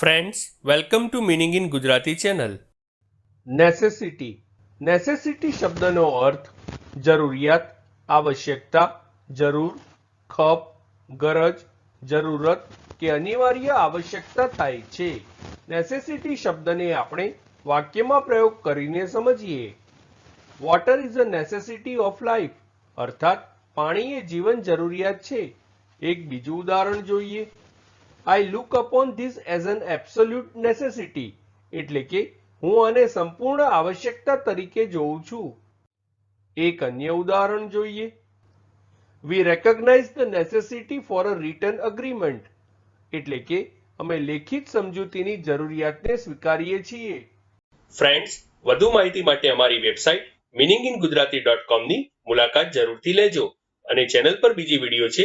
Friends welcome to meaning in Gujarati channel necessity necessity શબ્દનો અર્થ જરૂરિયાત, આવશ્યકતા, જરૂર, ખપ, ગરજ, જરૂરત કે અનિવાર્ય આવશ્યકતા થાય છે. નેસેસિટી શબ્દને આપણે વાક્યમાં પ્રયોગ કરીને સમજીએ. Water is a necessity of life અર્થાત, પાણી એ જીવન જરૂરિયાત છે. એક બીજું ઉદાહરણ જોઈએ. I look upon this as an absolute necessity એટલે કે હું આને સંપૂર્ણ આવશ્યકતા તરીકે જોઉં છું. એક અન્ય ઉદાહરણ જોઈએ. We recognize the necessity for a return agreement એટલે કે અમે લેખિત સમજૂતીની જરૂરિયાતને સ્વીકારીએ છીએ. ફ્રેન્ડ્સ વધુ માહિતી માટે અમારી website meaning in Gujarati dot કોમની મુલાકાત જરૂરથી લેજો અને ચેનલ પર બીજી વીડિયો છે